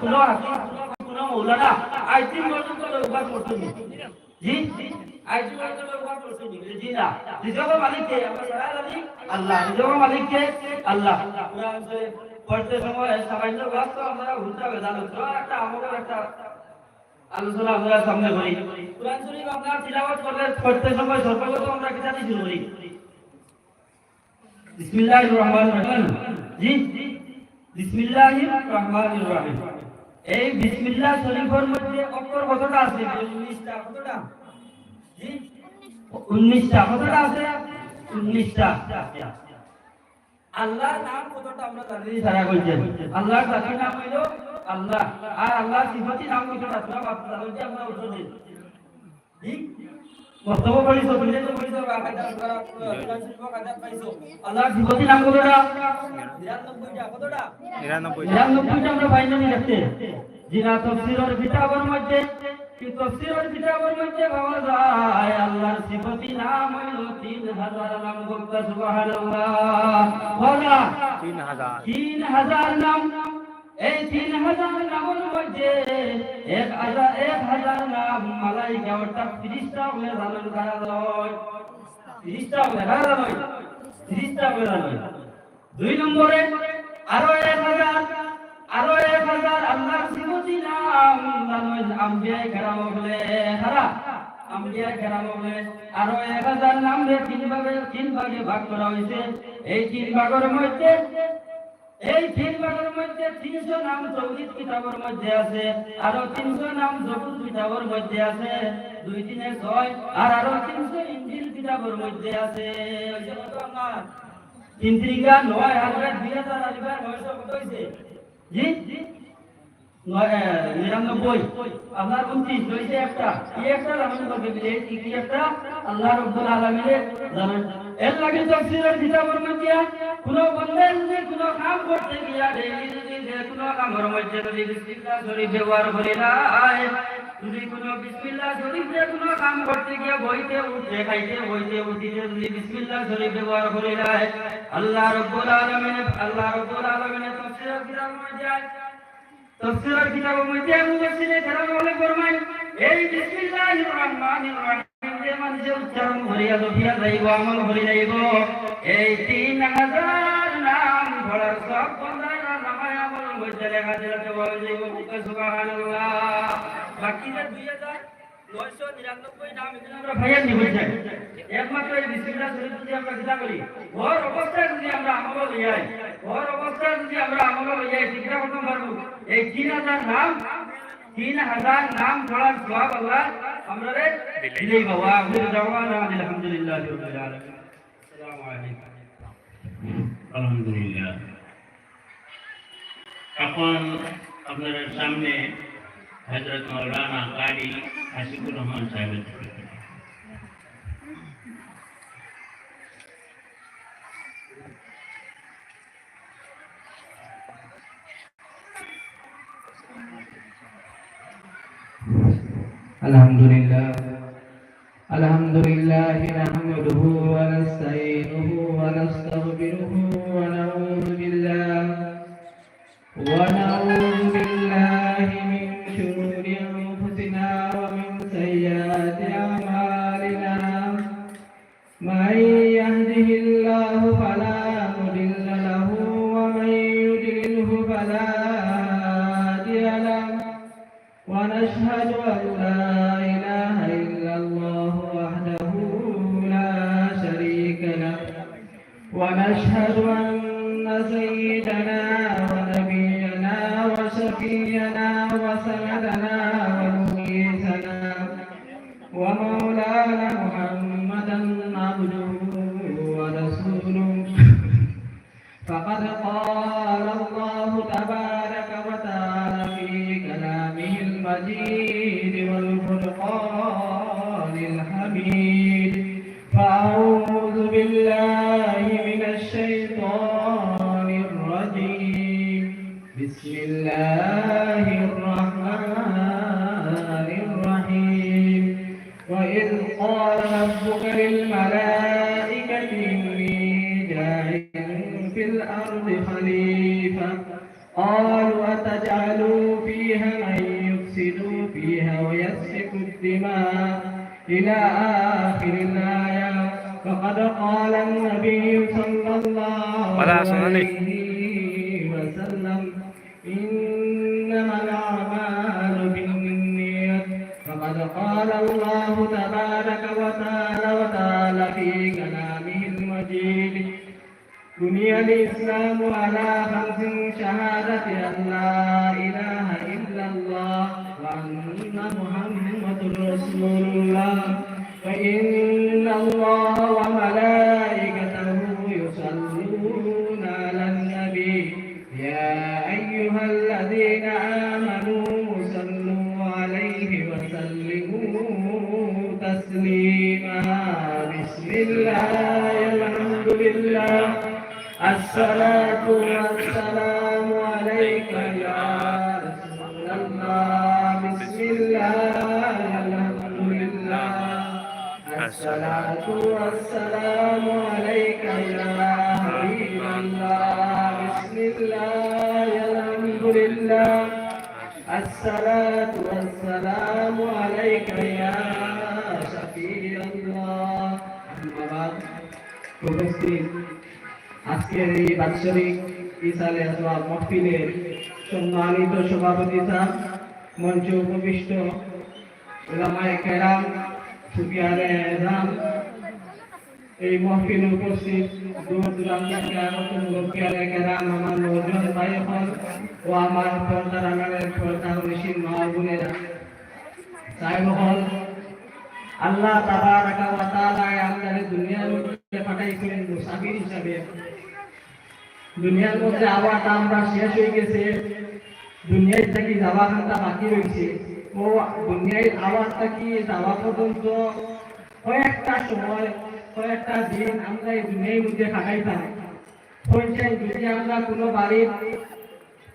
কোনো হাকিম মৌলানা আইটি পর্যন্ত ব্যবহার করছেন জি আইটি পর্যন্ত ব্যবহার করছেন জি না নিজের মালিক কে আমরা সারা জানি আল্লাহ নিজের মালিক আল্লাহ পড়তে সময় সামান্য বাস তো আমরা উল্টা বেদান হচ্ছে একটা আমাদের একটা আলোচনা আমরা সামনে করি কোরআন শরীফ আমরা তিলাওয়াত করলে পড়তে সময় সর্বপ্রথম আমরা কি জানি শুরু করি বিসমিল্লাহির রহমানির রহিম জি বিসমিল্লাহির রহমানির রহিম এই বিসমিল্লাহ শরীফের মধ্যে অক্ষর কতটা আছে? 19টা কতটা? জি? 19টা কতটা আছে? 19টা আল্লাহর নাম কতটা আমরা জানি সারা কইছেন নাম হইল আল্লাহ। আর আল্লাহ সিফাতি নাম কতটা? ভাবতে পারো আমরা ঠিক? কাকা পাইছো। আল্লাহর সিফাতি নাম কতটা? 99টা কতটা? নিরানব্বই নিরানব্বইটা আমরা ফাইনালি রাখতে জিনা তফসিরের কিতাবের মধ্যে কি তফসিরের কিতাবের মধ্যে পাওয়া যায়? আল্লাহর সিফতি নাম হইল তিন হাজার নাম বলতে সুবহানাল্লাহ। বলা। তিন হাজার। তিন হাজার নাম এই তিন হাজার নামের মধ্যে এক হাজার এক হাজার নাম মালাইকা অর্থাৎ ফিরিস্তা বলে ধারণ করা হয় ফিরিস্তা বলে করা হয় ফিরিস্তা বলে হয় দুই নম্বরে, আরও এক হাজার, আরও এক হাজার আল্লাহ সিমতি নাম নাম আম্বিয়া কেরাম বলে। হারা, আম্বিয়া কেরাম বলে। আরও এক হাজার নাম রে তিন ভাগে তিন ভাগে ভাগ করা হয়েছে। এই তিন ভাগের মধ্যে এই ভাগের মধ্যে তিনশো নাম চৌরিশ কিতাবের মধ্যে আছে, আরও তিনশো নাম জবুর কিতাবের মধ্যে আছে। দুই তিনে ছয়, আর আরও তিনশো ইঞ্জিল কিতাবের মধ্যে আছে। তিরিকা নয় হাজার দুই হাজার আসবে নয়শো কত জি? হয়েছে একটা। কি একটা? আল্লাহ রব্বুল আলমিনে জানেন। এর লাগে তফসিলের কিতাবের মধ্যে কোনো বন্ধে যদি কোনো কাম করতে গিয়া ডেইলি যদি যে কোনো কামের মধ্যে যদি বিসমিল্লাহ শরীফ ব্যবহার করি না যদি কোনো বিসমিল্লাহ শরীফ দিয়ে কোনো কাম করতে গিয়ে বইতে উঠতে খাইতে, বইতে উঠিতে যদি বিসমিল্লাহ শরীফ ব্যবহার করি না আল্লাহ রব্বুল আলামিন, আল্লাহ রব্বুল আলামিন তাফসীরের কিতাবের মধ্যে তাফসীরের কিতাবের মধ্যে মুফাসসিরে কেরাম বলে ফরমান এই বিসমিল্লাহির রহমানির রহিম যে মানুষে উচ্চারণ করিয়া লভিয়া যাইব, আমল করি যাইব। এই তিন হাজার নাম ধরার সব বন্ধায় নামায় আমল মধ্যে লেখা দিলাতে বলে যাইব সুবহানাল্লাহ। বাকি যে দুই হাজার নয়শো নিরানব্বই নাম আমরা আমরা অবস্থায় যদি আমরা আমল লইয়াই ঘর অবস্থায় যদি আমরা আমল লইয়াই চিন্তা করতে পারব, এই তিন হাজার নাম তিন হাজার নাম ধরার সব আল্লাহ আমরা রে দিলেই বাবা আখির দাওয়ানা আলহামদুলিল্লাহ রাব্বিল আলামিন আসসালামু আলাইকুম আলহামদুলিল্লাহ এখন আপনাদের সামনে হজরত মৌলানা কারি হাসিবুর রহমান الحمد لله الحمد لله نحمده ونستعينه ربك للملائكة إني جاعل في الأرض خليفة. قالوا أتجعل فيها من يفسد فيها ويسفك الدماء إلى آخر الآية. فقد قال النبي صلى الله عليه كلامه المجيد بني الإسلام على خمس شهادة أن لا إله إلا الله وأن محمد رسول الله فإن الصلاة والسلام عليك يا حبيب الله بسم الله الحمد لله الصلاة والسلام عليك يا شفيع الله أما بعد উপস্থিত আজকের এই বাৎসরিক ইসালে অথবা মহফিলের সম্মানিত সভাপতি স্যার মঞ্চে উপবিষ্ট ওলামায়ে কেরাম, সুফিয়ানে এই মহফিলে উপস্থিত দূর দূরান্ত আল্লাহ আমাদের দুনিয়ার মধ্যে পাঠাইছিলেন মুসাফির হিসাবে। দুনিয়ার মধ্যে আওয়াটা আমরা শেষ হয়ে গেছে। দুনিয়ায় থেকে যাওয়া খান্তা বাকি রয়েছে। ও, দুনিয়ায় আওয়াজটা কি যাওয়া পর্যন্ত কয়েকটা সময়, কয়েকটা দিন আমরা এই দুনিয়ার মধ্যে কাটাইতাম। পঞ্চায়েত যদি আমরা কোনো বাড়ির,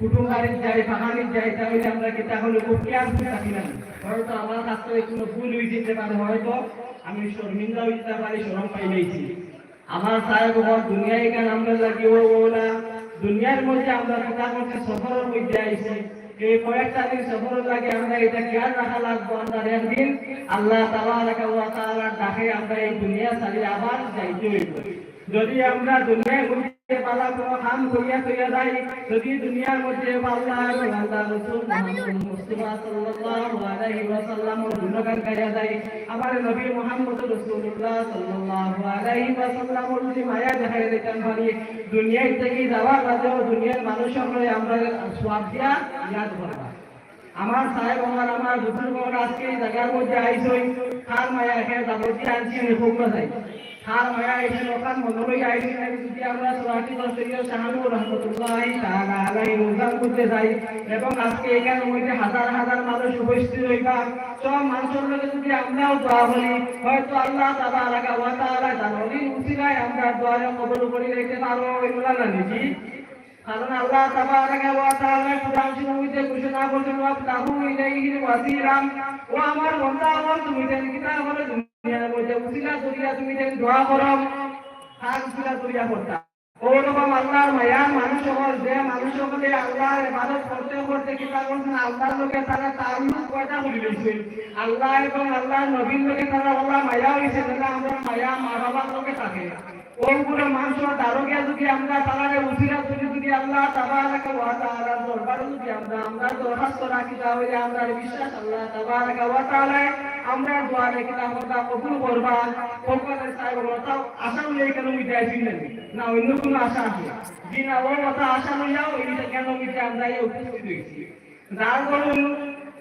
কুটুম বাড়ির যাই, পাহাড়ির যাই, তাহলে আমরা কি তাহলে খুব কেয়ারফুল থাকি না? হয়তো আমার কাছ থেকে কোনো ভুল হয়ে যেতে পারে হয়তো আমি শর্মিন্দা হয়ে যেতে পারি শরম পাই যাইছি আমার সাহেব ঘর দুনিয়ায় গান আমরা লাগি? ও ওলা দুনিয়ার মধ্যে আমরা কথা করতে সফরের মধ্যে আইছি। এই কয়েকটা দিন সফরের লাগে আমরা এটা খেয়াল রাখা লাগবো। আমরা একদিন আল্লাহ তাবারাকা ওয়া তাআলার ডাকে আমরা এই দুনিয়া ছাড়ি আবার যাইতে হইব। যদি আমরা দুনিয়ার মধ্যে বালা কোনো কাম করিয়া করিয়া যাই, যদি দুনিয়ার মধ্যে আল্লাহ এবং আল্লাহ রাসূল মুহাম্মদ মুস্তাফা সাল্লাল্লাহু আলাইহি ওয়াসাল্লামের গুণগান গাইয়া যাই আমার নবী মুহাম্মদ রাসূলুল্লাহ সাল্লাল্লাহু আলাইহি ওয়াসাল্লামের যদি মায়া দেখাই দিতাম পারি দুনিয়ায় থেকে যাওয়ার বাদেও দুনিয়ার মানুষের আমরা সওয়াব দিয়া ইয়াদ করবা। আমার সাহেব আমার আমার বুজুর্গ, আজকে এই জায়গার মধ্যে আইসই খার মায়া এখানে যাবতীয় আনছি আমি খুব যাই ঘোষণা আমার আমার তুমি দুনিয়ার উসিলা করিয়া তুমি দেন দোয়া করো আর উসিলা করিয়া করতা। ওরকম আল্লাহর মায়া মানুষ সকল যে মানুষ সকলে আল্লাহর ইবাদত করতে করতে কিতাব করছেন, আল্লাহর লোকে তারা তাল্লুক কয়টা করে লইছে আল্লাহ এবং আল্লাহর নবীর লোকে তারা আল্লাহ মায়া হইছে তারা আমরা মায়া মা বাবার লোকে থাকে। ওগুলো মানুষের দারোগিয়া যদি আমরা তারারে উঠিরা যদি যদি আল্লাহ তাবারাকা ওয়া তাআলা দরবারে যদি আমরা আমরা দরখাস্ত রাখি, তাহলে আমরা বিশ্বাস আল্লাহ তাবারাকা ওয়া তাআলা আমরা দোয়া রেখে আমরা কবুল করবা কলকাতার সাহেব কথা আশা লইয়া কেন মিটে আসি না, অন্য কোনো আশা আছে? বিনা ওর কথা আশা লইয়াও এইটা কেন মিটে আমরা এই উপস্থিত হয়েছি যার কারণ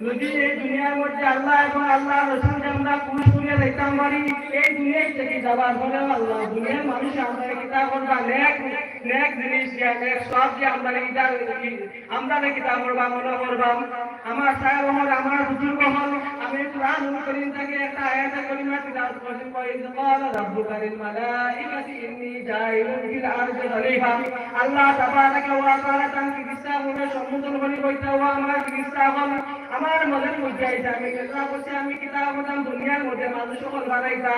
যদি এই দুনিয়ার মধ্যে আল্লাহ এবং আল্লাহ রসুলকে আমরা পুরুষ করিয়া দেখতাম পারি এই দুনিয়ায় থেকে যাবার পরেও আল্লাহ দুনিয়ার মানুষ আমরা কিতাব করবা নেক নেক জিনিস দিয়া নেক সব দিয়ে আমরা কিতাব আমরা কিতাব করবা মনে করবা আমার সাহেব হল আমার বুজুর্গ হল আমি কোরআন করিম থেকে একটা আয়াত করিমা তিলাওয়াত করছি কইন قال ربك للملائكة إني جاعل في الأرض خليفة আল্লাহ তাবারাকা ওয়া তাআলা তান চিকিৎসা করে সম্বোধন করে কইতে ও আমার চিকিৎসা হল আমার মনের মধ্যে আইছে আমি কিতাব করছি আমি কিতাব করতাম দুনিয়ার মধ্যে মানুষ সকল বানাইতাম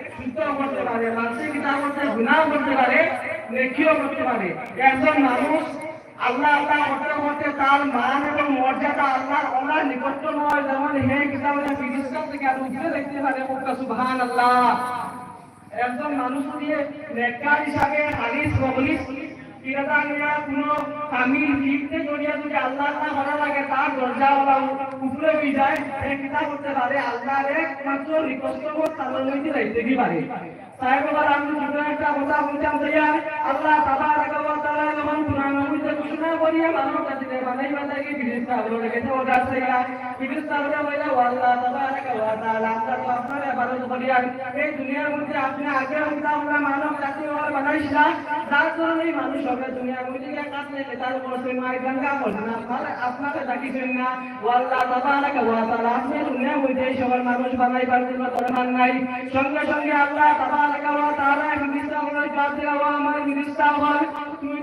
করতে পারে কিতাব একজন মানুষ আল্লাহ আল্লাহ করতে করতে তার মান এবং মর্যাদা আল্লাহর অনার নিকট নয় যেমন হে কিতাবের ফিরিস্তা থেকে আর উপরে দেখতে পারে সুবহান আল্লাহ একজন মানুষ দিয়ে হিসাবে কিরাতা নিয়া কোনো কামিল দিকতে জড়িয়ে যদি আল্লাহ আল্লাহ করা লাগে তার দরজা ওলা উপরে হয়ে যায় সে কিতা করতে পারে আল্লাহর একমাত্র রিকোয়েস্ট করব তার মধ্যে রাইতে কি আমি যখন কুরআন ঘোষণা করিয়া মানব জাতিকে বানাই বানাই ফিরিস্তা হলো লেগেছে ওটার থেকে। ফিরিস্তা হলো বলে আল্লাহ তাবারাকা ওয়া তাআলা আমরা আপনার ইবাদত করিয়া এই দুনিয়ার মধ্যে আপনি আগে আমরা আমরা মানব জাতি হওয়ার বানাইছিলা যার কারণে মানুষ হবে দুনিয়ার মধ্যে কাটলে ও সবার মানুষ বানাই পারছেন না দরকার নাই। সঙ্গে সঙ্গে আল্লাহ, তাবারাকা ওয়া তাআলা দিলা আমার ফিরিস্তা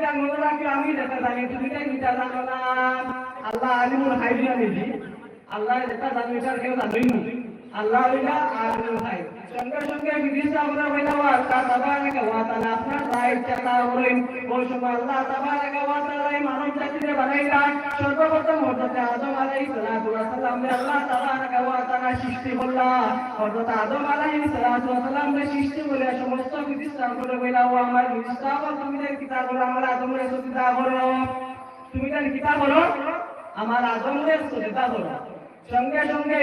তা মনে রাখি, আমি দেখা জানি তুমি তা নিতা জানো না। আল্লাহ আলিমুল হাইবিয়া নিজি আল্লাহ যেটা জানি তার কেউ জানি আল্লাহ আলিমুল হাই। সঙ্গে সঙ্গে ফিরিস্তা হলো আল্লাহ তাবারাকা ওয়া তাআলা আপনার হযরত আদম আলাইহিস সালাতু ওয়া সালাম আল্লাহ তাবারাকা আদম আলাইহিস সালাতু ও আমার ফিরিস্তা হল তুমি যে কিতাব করো? আমার আদম রে সত্যতা আমার করো। সঙ্গে সঙ্গে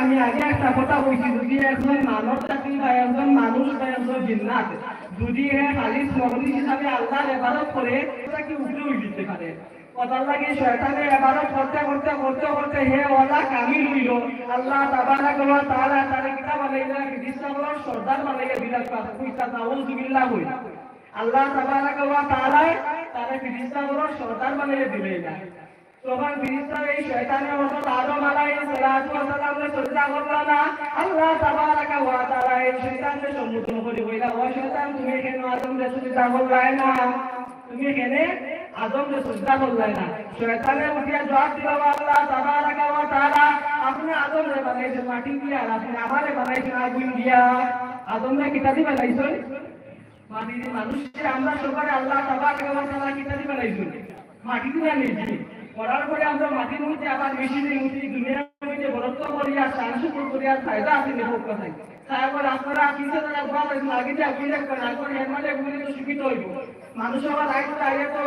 আমি আগে একটা কথা কইছি যদি একজন মানব জাতি বা একজন মানুষ বা একজন জিন্নাত যদি খালি মগলিস হিসাবে আল্লাহর ইবাদত করে, এটা কি উপরে উঠে দিতে পারে? কথা লাগে শয়তানের ইবাদত করতে করতে করতে করতে হে ওয়ালা কামিল হইল আল্লাহ তাবারাক ওয়া তাআলা তার কিতাব বানাইলা ফিরিস্তাগুলোর সর্দার বানাইয়া দিলা কইতা নাউযুবিল্লাহ হই। আল্লাহ তাবারাক ওয়া তাআলা তার ফিরিস্তাগুলোর সর্দার বানাইয়া দিলেন তখন ফিরিস্তার এই শয়তানের মতো আদম আলাইহিস সালাতু ওয়া সালামকে সজদা করল না। আল্লাহ তাবারাকা ওয়া তাআলা এই শয়তানকে সম্মুখীন করে কইলা ও শয়তান, তুমি কেন আদমকে সজদা করলাই না তুমি কেন আদমকে সজদা করলাই না। শয়তানে উঠিয়া জবাব দিল, আল্লাহ তাবারাকা ওয়া তাআলা, আপনি আদমকে বানাইছেন, মাটি দিয়া আর আপনি আমারে বানাইছেন আগুন দিয়া আদমকে কিতাবি বানাইছেন? মাটি দিয়ে মানুষকে আমরা সবাই আল্লাহ তাবারাকা ওয়া তাআলা কিতাবি মাটি পরে আমরা আবার বরত্ব করিয়া করিয়া আছে নেব কথাই তারপর আপনারা কিনতে তো মানুষ আবার তো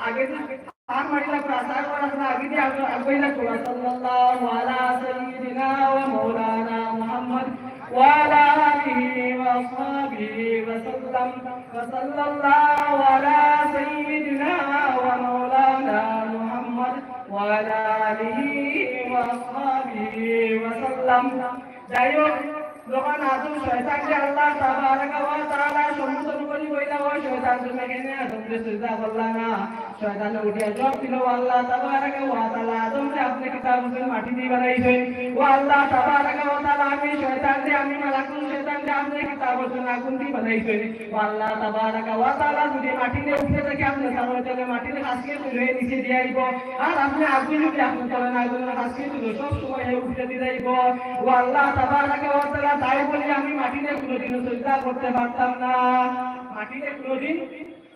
आगे से पाक महिला को आसार को रखना आगे से आगे आगे से थोड़ा सल्लल्लाहु अला सय्यिदिना व मौलाना मोहम्मद व अला आलिहि व अस्हाबिहि व सल्लम व सल्लल्लाहु अला सय्यिदिना व मौलाना मोहम्मद व अला आलिहि व अस्हाबिहि व सल्लम जय हो আদম শয়তানকে আল্লাহ তাবারাকা ওয়া তাআলা সম্বোধন করি কইলা ও শয়তান তুমি কেন আদমকে সিজদা করলা না মাটি দিয়ে দিয়ে মাটি দিয়ে মাটি দিয়ে হাসকে নিচে দিয়ে আইব। আর আপনি আগুন হাসকে সব সময় উঠে দিয়ে আইব। ও তাই বলি আমি মাটিতে কোনোদিন সজ্জা করতে পারতাম না। মাটিতে কোনোদিন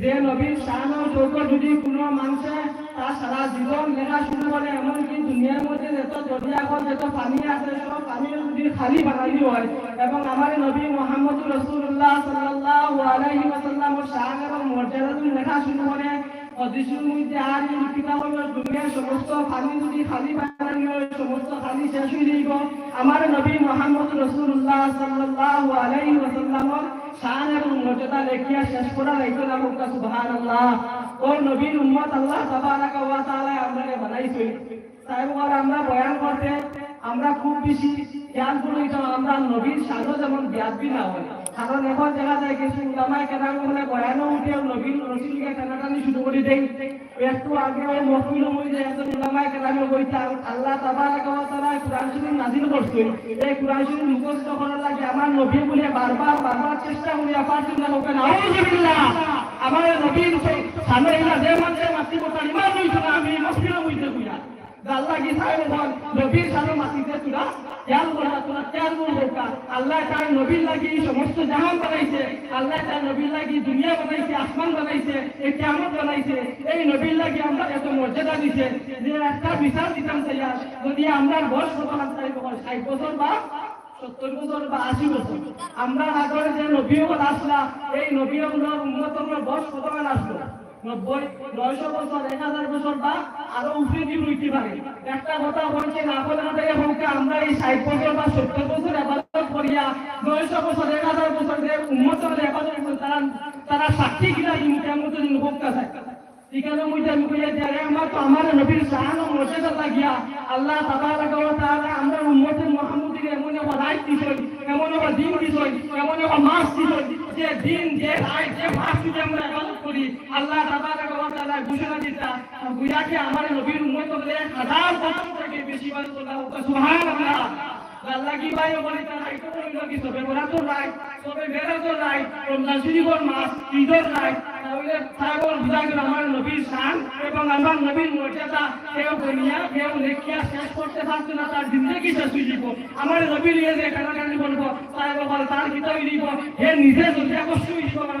যে নবীর শান ও যৌগ যদি কোনো মানুষে তার সারা জীবন লেখা শুরু করে এমনকি দুনিয়ার মধ্যে যত দরিয়াখন যত পানি আছে সব পানি যদি খালি বানাই হয়। এবং আমার নবী মোহাম্মদ রসুল্লাহ সাল্লাহ আলাইহি সাল্লাম শান এবং মর্যাদা যদি লেখা শুরু করে অদৃশ্যের মধ্যে আর এই দুনিয়ার সমস্ত খালি যদি খালি সমস্ত খালি শেষ হয়ে যাইব। আমার নবী মোহাম্মদ রসুল্লাহ সাল্লাল্লাহু আলাইহি ওয়াসাল্লামের শান এবং মর্যাদা লেখিয়া শেষ করা লাইতো না মুক্তা সুবহানাল্লাহ। ও নবীর উম্মত আল্লাহ তাবারাকা ওয়া তাআলা আমাদের বানাইছে। তাই আমরা বয়ান করতে, আমরা খুব বেশি জ্ঞান করি আমরা নবীর সাধু যেমন ব্যাধি না হয়। কারণ এখন দেখা যায় কিছু উলামায় কেনার মানে বয়ানও উঠে, নবীন রসুলকে টানাটানি শুরু করে দেয়। একটু আগে ওই মহফিল মধ্যে একজন উলামায় কেনামে কইতাম আল্লাহ তাবারাকা ওয়া তাআলা কুরআন শরীফ নাযিল করছেন। এই কুরআন শরীফ মুখস্থ করার লাগে আমার নবী বলে বারবার বারবার চেষ্টা করি পারছেন না হোক না আউযুবিল্লাহ! আমার নবীর সামনে যে মাঝে মাতৃ ইমান হইছে আমি মহফিল মধ্যে এই লাগি আমরা মর্যাদা দিছে যে একটা বিচার দিতাম চাইয়া যদি আমরা বয়স হাত বা বা যে নবী আসলা, এই নবী উন্নত বয়স কত আসলো? নব্বই, নয়শো বছর, এক হাজার বছর আরও উপরে দিয়ে রইতে পারে। একটা কথা বলছে আমরা এই বছর এক হাজার বছর তারা তারা সাক্ষী কিনা আমার তো আমার নবীর লাগিয়া আল্লাহ আমরা উম্মতের মুহাম্মদীকে এমন একটা রাইট দিছই এমন একটা দিন দিছই এমন একটা মাস দিছই যে দিন, যে রাইট যে মাস যদি আমরা করি, আল্লাহ ঘোষণা দিতা, গুয়াকে আমার নবীর উম্মত হলে হাজার বছর থেকে বেশি বার বলে বলা আমার নবীর শান এবং লেখিয়া শেষ করতে না, তার বল কিতাব দিব হে নিজে অবশ্যই আমার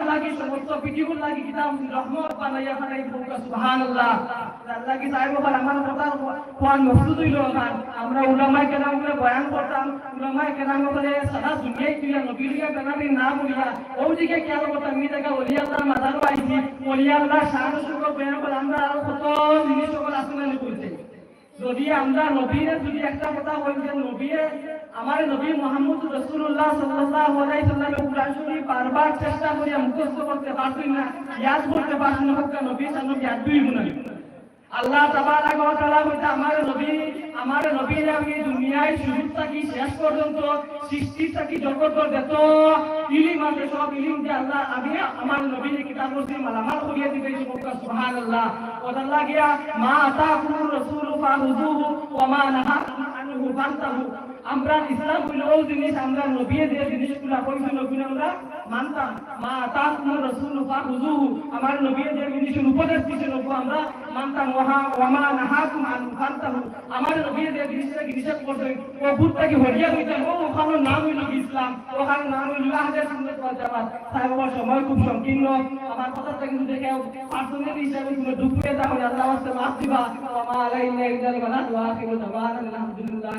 লাগি আমার কেরাম করতাম, উলামায়ে কেরাম করে সারা দুনিয়ায় তুই নবীর কেরামের নাম বলিয়া ওই দিকে খেয়াল করতাম আমি দেখা ওলি আল্লাহ মাদার পাইছি আমরা কত জিনিস সকল আসলে যদি আমরা নবীরে যদি একটা কথা বলি যে নবীরে, আমার নবী মোহাম্মদ রসুল্লাহ সাল্লাল্লাহু আলাইহি সাল্লামের কুরআন শরীফ বারবার চেষ্টা করি মুখস্থ করতে পারছি না, ইয়াদ করতে পারছি না নবী সাল্লাল্লাহু ইয়াদ দুই গুণ আল্লাহ তাবারাকা ওয়া তাআলা বলতে আমার নবী, আমার নবীর আমি দুনিয়ায় শুরু থাকি শেষ পর্যন্ত, সৃষ্টি থাকি জগত যত ইলিম আছে, সব ইলিম যে আল্লাহ আমি আমার নবীর কিতাব করছি মালামাল করিয়ে দিতে সুবহানাল্লাহ। ওয়া আল্লাহ গিয়া মা আতাকুম রাসূল ফাহুযুহু মা নাহাকুম আমরা ইসলাম হইল ওই জিনিস, আমরা নবী যে জিনিসগুলো কইছিল ওগুলো আমরা মানতাম। মা আতাকুম রাসূল ফাহুযুহু আমার নবী যে জিনিস উপদেশ দিয়েছিল আমরা মানতাম। ওহা ওয়ামা নাহাকুম আনহু ফান্তাহু আমার নবী যে জিনিসটা নিষেধ করতে ও ভূতটাকে হরিয়া হইতাম ও, ওখানে নাম হইল ইসলাম, ওখানে নাম হইল আহদের সুন্নাত ওয়াল জামাত। সাহেব সময় খুব সংকীর্ণ। আমার কথাটা কিন্তু দেখে পার্সোনালি হিসাবে কোনো দুঃখ পেয়ে আল্লাহ মাফ দিবা। ওয়া মা আলাইনা ইল্লা আল বালাগ ওয়া আখিরু আলহামদুলিল্লাহ